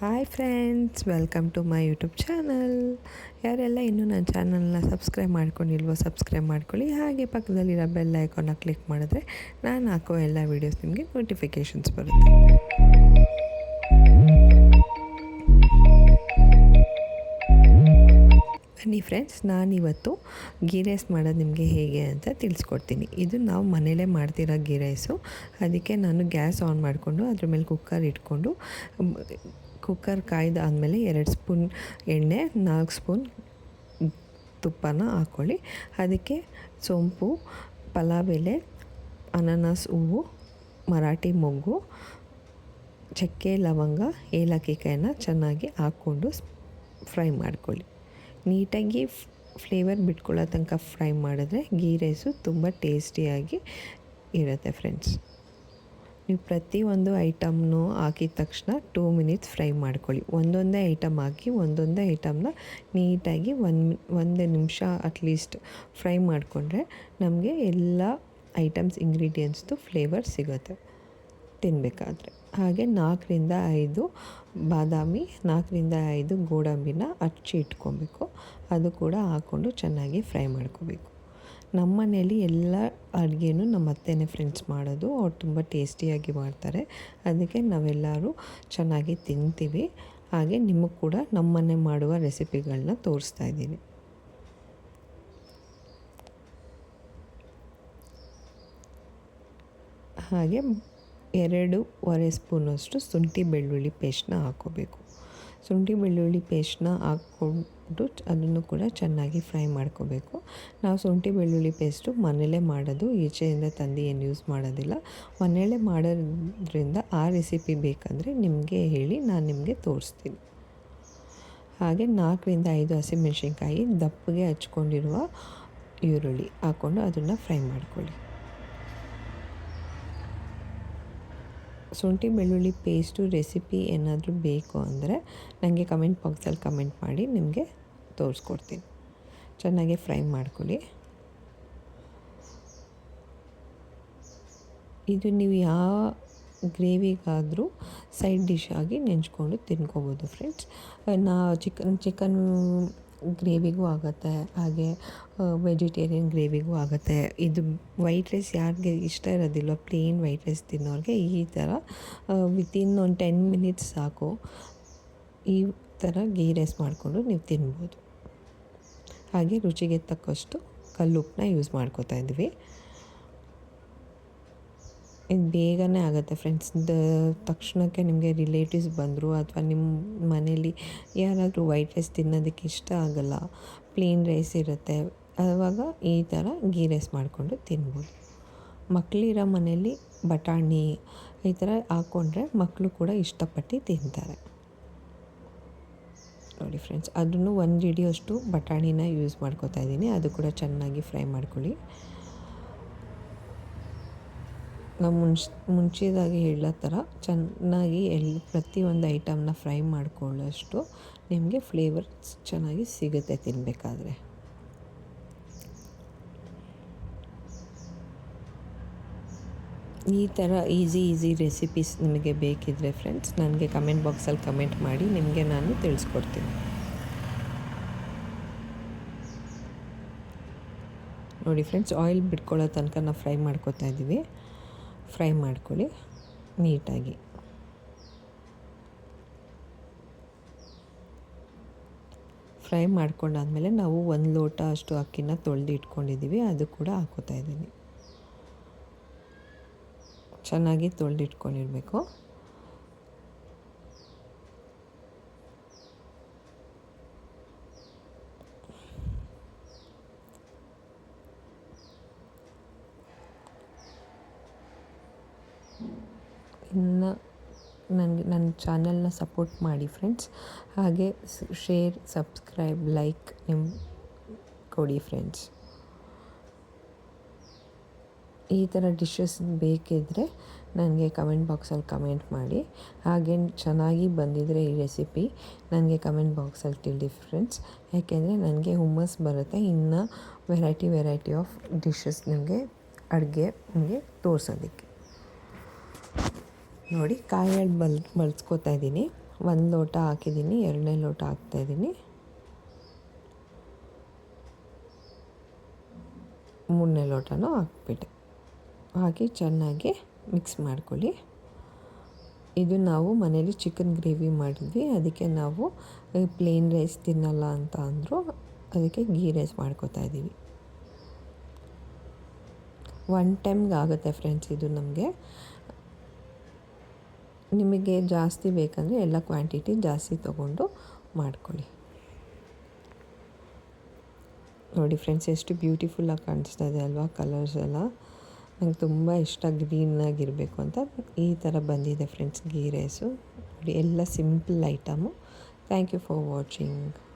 Hi friends welcome to my YouTube channel ಯಾರೆಲ್ಲ ಇನ್ನೂ ನನ್ನ ಚಾನಲ್ನ ಸಬ್ಸ್ಕ್ರೈಬ್ ಮಾಡ್ಕೊಂಡಿಲ್ವೋ ಸಬ್ಸ್ಕ್ರೈಬ್ ಮಾಡ್ಕೊಳ್ಳಿ. ಹಾಗೆ ಪಕ್ಕದಲ್ಲಿರೋ ಬೆಲ್ ಐಕಾನ್ನ ಕ್ಲಿಕ್ ಮಾಡಿದ್ರೆ ನಾನು ಹಾಕೋ ಎಲ್ಲ ವೀಡಿಯೋಸ್ ನಿಮಗೆ ನೋಟಿಫಿಕೇಷನ್ಸ್ ಬರುತ್ತೆ. ಬನ್ನಿ ಫ್ರೆಂಡ್ಸ್ ನಾನಿವತ್ತು ಗೀ ರೈಸ್ ಮಾಡೋದು ನಿಮಗೆ ಹೇಗೆ ಅಂತ ತಿಳಿಸ್ಕೊಡ್ತೀನಿ. ಇದು ನಾವು ಮನೇಲೇ ಮಾಡ್ತಿರೋ ಗೀ ರೈಸು ಅದಕ್ಕೆ ನಾನು ಗ್ಯಾಸ್ ಆನ್ ಮಾಡಿಕೊಂಡು ಅದ್ರ ಮೇಲೆ ಕುಕ್ಕರ್ ಇಟ್ಕೊಂಡು ಕುಕ್ಕರ್ ಕಾಯ್ದಾದ್ಮೇಲೆ ಎರಡು ಸ್ಪೂನ್ ಎಣ್ಣೆ, ನಾಲ್ಕು ಸ್ಪೂನ್ ತುಪ್ಪನ ಹಾಕ್ಕೊಳ್ಳಿ. ಅದಕ್ಕೆ ಸೊಂಪು ಪಲಾವ್ ಎಲೆ ಅನಾನಸ್ ಹೂವು, ಮರಾಠಿ ಮೊಗ್ಗು, ಚಕ್ಕೆ ಲವಂಗ, ಏಲಕ್ಕಿ ಕಾಯನ್ನು ಚೆನ್ನಾಗಿ ಹಾಕ್ಕೊಂಡು ಫ್ರೈ ಮಾಡ್ಕೊಳ್ಳಿ. ನೀಟಾಗಿ ಫ್ಲೇವರ್ ಬಿಟ್ಕೊಳ್ಳೋ ತನಕ ಫ್ರೈ ಮಾಡಿದ್ರೆ ಗೀ ರೈಸು ತುಂಬ ಟೇಸ್ಟಿಯಾಗಿ ಇರುತ್ತೆ ಫ್ರೆಂಡ್ಸ್. ನೀವು ಪ್ರತಿಯೊಂದು ಐಟಮ್ನು ಹಾಕಿದ ತಕ್ಷಣ ಟೂ ಮಿನಿಟ್ಸ್ ಫ್ರೈ ಮಾಡ್ಕೊಳ್ಳಿ. ಒಂದೊಂದೇ ಐಟಮ್ ಹಾಕಿ ಒಂದೊಂದೇ ಐಟಮ್ನ ನೀಟಾಗಿ ಒಂದು ಒಂದು ನಿಮಿಷ ಅಟ್ಲೀಸ್ಟ್ ಫ್ರೈ ಮಾಡಿಕೊಂಡ್ರೆ ನಮಗೆ ಎಲ್ಲ ಐಟಮ್ಸ್, ಇಂಗ್ರೀಡಿಯೆಂಟ್ಸ್ದು ಫ್ಲೇವರ್ ಸಿಗುತ್ತೆ ತಿನ್ನಬೇಕಾದ್ರೆ ಹಾಗೆ ನಾಲ್ಕರಿಂದ ಐದು ಬಾದಾಮಿ, ನಾಲ್ಕರಿಂದ ಐದು ಗೋಡಂಬಿನ ಹಚ್ಚಿ ಇಟ್ಕೊಬೇಕು. ಅದು ಕೂಡ ಹಾಕ್ಕೊಂಡು ಚೆನ್ನಾಗಿ ಫ್ರೈ ಮಾಡ್ಕೋಬೇಕು. ನಮ್ಮ ಮನೇಲಿ ಎಲ್ಲ ಅಡುಗೆನೂ ನಮ್ಮ ಅತ್ತೆನೇ ಫ್ರೆಂಡ್ಸ್ ಮಾಡೋದು. ಅವ್ರು ತುಂಬ ಟೇಸ್ಟಿಯಾಗಿ ಮಾಡ್ತಾರೆ. ಅದಕ್ಕೆ ನಾವೆಲ್ಲರೂ ಚೆನ್ನಾಗಿ ತಿಂತೀವಿ. ಹಾಗೆ ನಿಮಗೆ ಕೂಡ ನಮ್ಮನೆ ಮಾಡುವ ರೆಸಿಪಿಗಳನ್ನ ತೋರಿಸ್ತಾ ಇದ್ದೀನಿ. ಹಾಗೆ ಎರಡೂವರೆ ಸ್ಪೂನಷ್ಟು ಶುಂಠಿ ಬೆಳ್ಳುಳ್ಳಿ ಪೇಸ್ಟ್ನ ಹಾಕೋಬೇಕು ಶುಂಠಿ ಬೆಳ್ಳುಳ್ಳಿ ಪೇಸ್ಟ್ನ ಹಾಕ್ಕೊಂಡು ಅದನ್ನು ಕೂಡ ಚೆನ್ನಾಗಿ ಫ್ರೈ ಮಾಡ್ಕೋಬೇಕು. ನಾವು ಶುಂಠಿ ಬೆಳ್ಳುಳ್ಳಿ ಪೇಸ್ಟು ಮನೇಲೇ ಮಾಡೋದು, ಈಚೆಯಿಂದ ತಂದು ಏನು ಯೂಸ್ ಮಾಡೋದಿಲ್ಲ. ಮನೇಲೇ ಮಾಡೋದ್ರಿಂದ ಆ ರೆಸಿಪಿ ಬೇಕಂದರೆ ನಿಮಗೆ ಹೇಳಿ ನಾನು ನಿಮಗೆ ತೋರಿಸ್ತೀನಿ. ಹಾಗೆ ನಾಲ್ಕರಿಂದ ಐದು ಹಸಿಮೆಣ್ಸಿನ್ಕಾಯಿ ದಪ್ಪಗೆ ಹಚ್ಕೊಂಡಿರುವ ಈರುಳ್ಳಿ ಹಾಕ್ಕೊಂಡು ಅದನ್ನು ಫ್ರೈ ಮಾಡ್ಕೊಳ್ಳಿ. ಶುಂಠಿ, ಬೆಳ್ಳುಳ್ಳಿ ಪೇಸ್ಟು ರೆಸಿಪಿ ಏನಾದರೂ ಬೇಕು ಅಂದರೆ ನನಗೆ ಕಮೆಂಟ್ ಬಾಕ್ಸಲ್ಲಿ ಕಮೆಂಟ್ ಮಾಡಿ ನಿಮಗೆ ತೋರಿಸ್ಕೊಡ್ತೀನಿ. ಚೆನ್ನಾಗಿ ಫ್ರೈ ಮಾಡ್ಕೊಳ್ಳಿ. ಇದು ನೀವು ಯಾವ ಗ್ರೇವಿಗಾದರೂ ಸೈಡ್ ಡಿಶ್ ಆಗಿ ನೆಂಚ್ಕೊಂಡು ತಿನ್ಕೋಬೋದು ಫ್ರೆಂಡ್ಸ್ ನಾ ಚಿಕನ್ ಚಿಕನ್ ಗ್ರೇವಿಗೂ ಆಗುತ್ತೆ, ಹಾಗೆ ವೆಜಿಟೇರಿಯನ್ ಗ್ರೇವಿಗೂ ಆಗುತ್ತೆ. ಇದು ವೈಟ್ ರೈಸ್ ಯಾರಿಗೆ ಇಷ್ಟ ಇರೋದಿಲ್ಲ ಪ್ಲೇನ್ ವೈಟ್ ರೈಸ್ ತಿನ್ನೋರಿಗೆ ಈ ಥರ ವಿತಿನ್ ಒಂದು ಟೆನ್ ಮಿನಿಟ್ಸ್ ಸಾಕು. ಈ ಥರ ಗೀ ರೈಸ್ ಮಾಡಿಕೊಂಡು ನೀವು ತಿನ್ಬೋದು. ಹಾಗೆ ರುಚಿಗೆ ತಕ್ಕಷ್ಟು ಕಲ್ಲುಪ್ಪನ್ನ ಯೂಸ್ ಮಾಡ್ಕೋತಾ ಇದ್ವಿ. ಇದು ಬೇಗನೆ ಆಗುತ್ತೆ ಫ್ರೆಂಡ್ಸ್. ತಕ್ಷಣಕ್ಕೆ ನಿಮಗೆ ರಿಲೇಟಿವ್ಸ್ ಬಂದರು ಅಥವಾ ನಿಮ್ಮ ಮನೇಲಿ ಯಾರಾದರೂ ವೈಟ್ ರೈಸ್ ತಿನ್ನೋದಕ್ಕೆ ಇಷ್ಟ ಆಗಲ್ಲ ಪ್ಲೇನ್ ರೈಸ್ ಇರುತ್ತೆ, ಆವಾಗ ಈ ಥರ ಗೀ ರೈಸ್ ಮಾಡಿಕೊಂಡು ತಿನ್ಬೋದು. ಮಕ್ಕಳಿರೋ ಮನೇಲಿ ಬಟಾಣಿ ಈ ಥರ ಹಾಕ್ಕೊಂಡ್ರೆ ಮಕ್ಕಳು ಕೂಡ ಇಷ್ಟಪಟ್ಟು ತಿಂತಾರೆ. ನೋಡಿ ಫ್ರೆಂಡ್ಸ್, ಅದನ್ನು ಒಂದು ಹಿಡಿಯೋಷ್ಟು ಬಟಾಣಿನ ಯೂಸ್ ಮಾಡ್ಕೋತಾ ಇದ್ದೀನಿ. ಅದು ಕೂಡ ಚೆನ್ನಾಗಿ ಫ್ರೈ ಮಾಡ್ಕೊಳ್ಳಿ. ನಾವು ಮುಂಚ್, ಮುಂಚೆದಾಗಿ ಹೇಳೋ ಥರ ಚೆನ್ನಾಗಿ ಎಲ್ ಪ್ರತಿಯೊಂದು ಐಟಮ್ನ ಫ್ರೈ ಮಾಡ್ಕೊಳ್ಳೋಷ್ಟು ನಿಮಗೆ ಫ್ಲೇವರ್ಸ್ ಚೆನ್ನಾಗಿ ಸಿಗುತ್ತೆ ತಿನ್ನಬೇಕಾದ್ರೆ ಈ ಥರ ಈಸಿ ಈಸಿ ರೆಸಿಪೀಸ್ ನಿಮಗೆ ಬೇಕಿದ್ದರೆ ಫ್ರೆಂಡ್ಸ್, ನನಗೆ ಕಮೆಂಟ್ ಬಾಕ್ಸಲ್ಲಿ ಕಮೆಂಟ್ ಮಾಡಿ, ನಿಮಗೆ ನಾನು ತಿಳಿಸ್ಕೊಡ್ತೀನಿ. ನೋಡಿ ಫ್ರೆಂಡ್ಸ್, ಆಯಿಲ್ ಬಿಟ್ಕೊಳ್ಳೋ ತನಕ ನಾವು ಫ್ರೈ ಮಾಡ್ಕೋತಾ ಇದ್ದೀವಿ. ಫ್ರೈ ಮಾಡ್ಕೊಳ್ಳಿ ನೀಟಾಗಿ. ಫ್ರೈ ಮಾಡ್ಕೊಂಡಾದಮೇಲೆ ನಾವು ಒಂದು ಲೋಟ ಅಷ್ಟು ಅಕ್ಕಿನ ತೊಳೆದು ಇಟ್ಕೊಂಡಿದ್ದೀವಿ, ಅದು ಕೂಡ ಹಾಕೋತಾ ಇದ್ದೀನಿ. ಚೆನ್ನಾಗಿ ತೊಳೆದು ಇನ್ನು ನನಗೆ ನನ್ನ ಚಾನಲ್ನ ಸಪೋರ್ಟ್ ಮಾಡಿ ಫ್ರೆಂಡ್ಸ್. ಹಾಗೆ ಶೇರ್, ಸಬ್ಸ್ಕ್ರೈಬ್, ಲೈಕ್ ನಿಮ್ಮ ಕೊಡಿ ಫ್ರೆಂಡ್ಸ್. ಈ ಥರ ಡಿಶಸ್ ಬೇಕಿದ್ದರೆ ನನಗೆ ಕಮೆಂಟ್ ಬಾಕ್ಸಲ್ಲಿ ಕಮೆಂಟ್ ಮಾಡಿ. ಹಾಗೆ ಚೆನ್ನಾಗಿ ಬಂದಿದ್ದರೆ ಈ ರೆಸಿಪಿ ನನಗೆ ಕಮೆಂಟ್ ಬಾಕ್ಸಲ್ಲಿ ತಿಳಿ ಫ್ರೆಂಡ್ಸ್. ಯಾಕೆಂದರೆ ನನಗೆ ಹುಮ್ಮಸ್ ಬರುತ್ತೆ. ಇನ್ನು ವೆರೈಟಿ ವೆರೈಟಿ ಆಫ್ ಡಿಶಸ್ ನಿಮಗೆ ಅಡುಗೆ ನಿಮಗೆ ತೋರಿಸೋದಕ್ಕೆ. ನೋಡಿ ಕಾಯಿ ಬಲ್ ಬಳಸ್ಕೊತಾ ಇದ್ದೀನಿ. ಒಂದು ಲೋಟ ಹಾಕಿದ್ದೀನಿ, ಎರಡನೇ ಲೋಟ ಹಾಕ್ತಾಯಿದ್ದೀನಿ ಮೂರನೇ ಲೋಟನೂ ಹಾಕ್ಬಿಟ್ಟೆ. ಹಾಕಿ ಚೆನ್ನಾಗಿ ಮಿಕ್ಸ್ ಮಾಡ್ಕೊಳ್ಳಿ. ಇದು ನಾವು ಮನೇಲಿ ಚಿಕನ್ ಗ್ರೇವಿ ಮಾಡಿದ್ವಿ. ಅದಕ್ಕೆ ನಾವು ಪ್ಲೇನ್ ರೈಸ್ ತಿನ್ನಲ್ಲ ಅಂತ ಅಂದರು. ಅದಕ್ಕೆ ಗೀ ರೈಸ್ ಮಾಡ್ಕೋತಾ ಇದ್ದೀವಿ. ಒನ್ ಟೈಮ್ಗೆ ಆಗುತ್ತೆ ಫ್ರೆಂಡ್ಸ್ ಇದು ನಮಗೆ. ನಿಮಗೆ ಜಾಸ್ತಿ ಬೇಕಂದರೆ ಎಲ್ಲ ಕ್ವಾಂಟಿಟಿ ಜಾಸ್ತಿ ತಗೊಂಡು ಮಾಡ್ಕೊಳ್ಳಿ. ನೋಡಿ ಫ್ರೆಂಡ್ಸ್, ಎಷ್ಟು ಬ್ಯೂಟಿಫುಲ್ಲಾಗಿ ಕಾಣಿಸ್ತಾ ಇದೆ ಅಲ್ವಾ ಕಲರ್ಸ್ ಎಲ್ಲ. ನಂಗೆ ತುಂಬ ಇಷ್ಟ ಗ್ರೀನಾಗಿರಬೇಕು ಅಂತ ಈ ಥರ ಬಂದಿದೆ ಫ್ರೆಂಡ್ಸ್, ಗೀ ರೈಸು. ನೋಡಿ, ಎಲ್ಲ simple item. Thank you for watching.